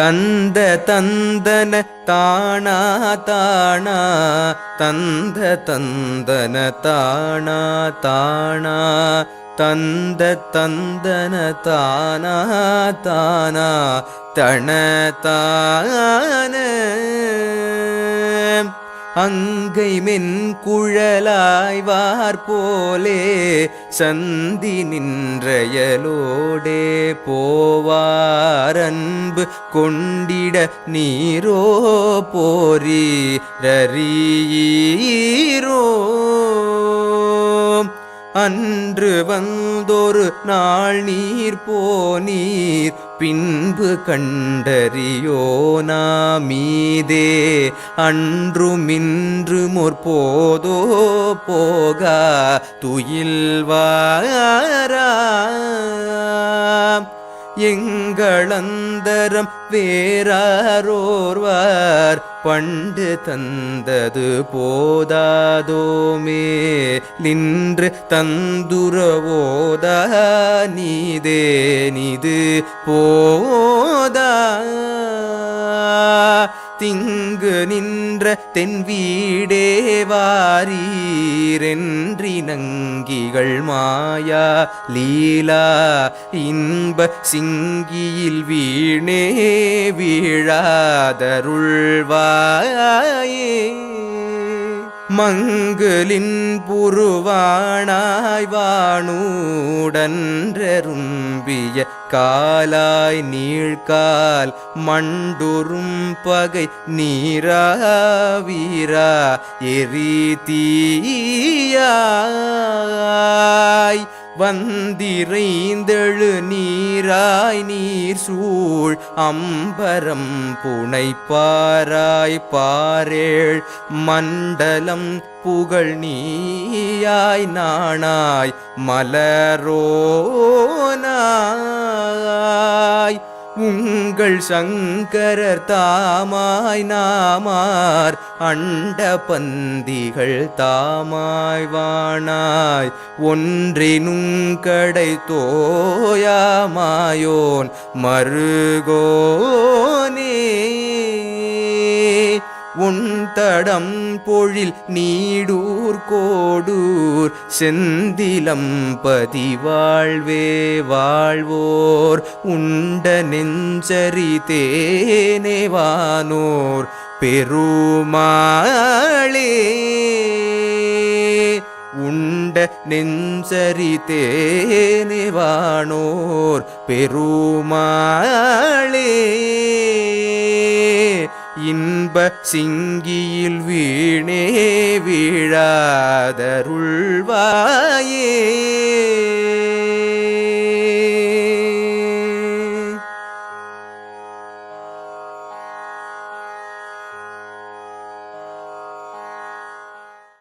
தந்த தந்தன தானா தானா தந்த தந்தன தானா தானா தந்த தந்தன தானா தானா தன தான. அங்கை மென் குழலாய்வார் போலே சந்தி நின்றயலோடே போவார் அன்பு கொண்டிட நீரோ போரி ரீரோ அன்று வந்தொரு நாள் நீர் போனீர் பின்பு கண்டறியோ மீதே அன்றுமின்று முற்போதோ போகா துயில்வாரா எங்களந்தரம் வேறாரோர்வார் பண்டு தந்தது போதாதோமே நின்று தந்துரவோதா நீதே நிது போதா. நின்ற தென் வீடே வாரீரென்றி மாயா. லீலா இன்ப சிங்கியில் வீணே வீழாதருள்வாயே. மங்களின் புருவானாய் வாணூடன்றரும்பிய காலாய் நீழ்கால் மண்டுறும் பகை நீரா வீரா எரி வந்திரைந்தெழு நீராய் நீர் சூழ் அம்பரம் புனைப்பாராய் பாரேள் மண்டலம் புகழ் நீயாய் நாணாய் மலரோனா உங்கள் சங்கரர் தாமாய் நாமார் அண்ட பந்திகள் தாமாய் ஒன்றினும் கடை தோயாமாயோன் மருகோனே. உன் தடம் பொழில் நீடூர் கோடூர் செந்திலம் பதிவாழ்வே வாழ்வோர் உண்ட நெஞ்சரி தேனேவானோர் பெருமாளே. உண்ட நெஞ்சரி தேனேவானோர் பெருமாளே. இன்ப சிங்கியில் வீணே வீழாதருள்வாயே.